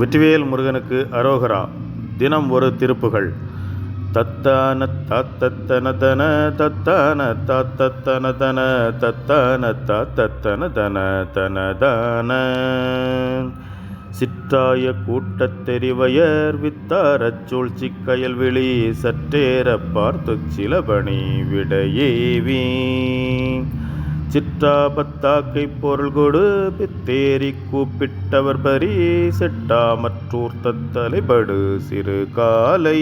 வெற்றிவேல் முருகனுக்கு அரோகரா. தினம் ஒரு திருப்புகள். தத்தான தாத்தத்தன தன தத்தான தாத்தத்தன தன தத்தான தாத்தத்தன தன தனதான சிற்றாய கூட்டத்தெரிவயர் வித்தாரச் சூழ்ச்சி கயல்விழி சற்றேற பார்த்துச் சிலபணி விடையேவீ. சிற்றாபத்தாக்கை பொருள் கொடு பித்தேரி கூப்பிட்டவர் பரி செட்டாமற்றூர்த்த தத்தலைபடு சிறு காலை.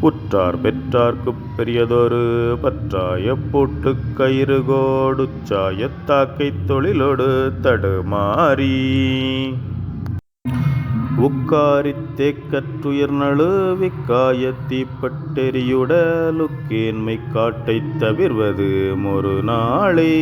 உற்றார் பெற்றார்க்கு பெரியதொரு பற்றாய போட்டு கயிறு கோடு சாயத்தாக்கை தொழிலொடு தடுமாறி. உக்காரித் தேக்கற்றுயிர் நழுவிக்காய தீப்பட்டெரியுடலுக்கேன்மை காட்டைத் தவிர்வது ஒரு நாளே.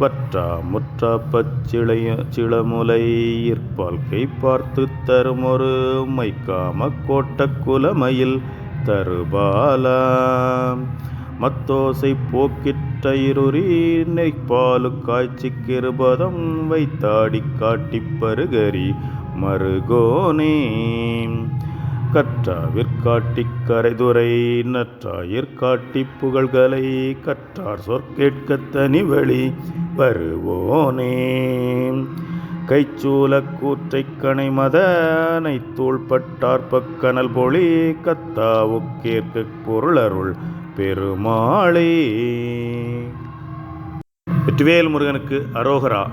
வற்றா முற்றா பச்சிளைய சிளமுலை இற்பால்கை பார்த்து தருமொரு மைக்காம கோட்ட குலமையில் தருபாலாம் மத்தோசை போக்கிற்றயிருறி நெய்ப்பாலு காய்ச்சிக் கிருபதம் வைத்தாடி காட்டிப் பருகரி மறுகோனே. கற்றாவிற்காட்டிக் கரைதுரை நற்றாயிற்காட்டி புகழ்களை கற்றார் சொற்கேட்க தனிவழி வருவோனே. கைச்சூலக் கூற்றைக் கணைமதனை தூள்பட்டார்ப்பக் பக்கனல் பொழி கத்தாவுக்கேற்க பொருளருள் பெருமாளே. வெற்றிவேல் முருகனுக்கு அரோகரா.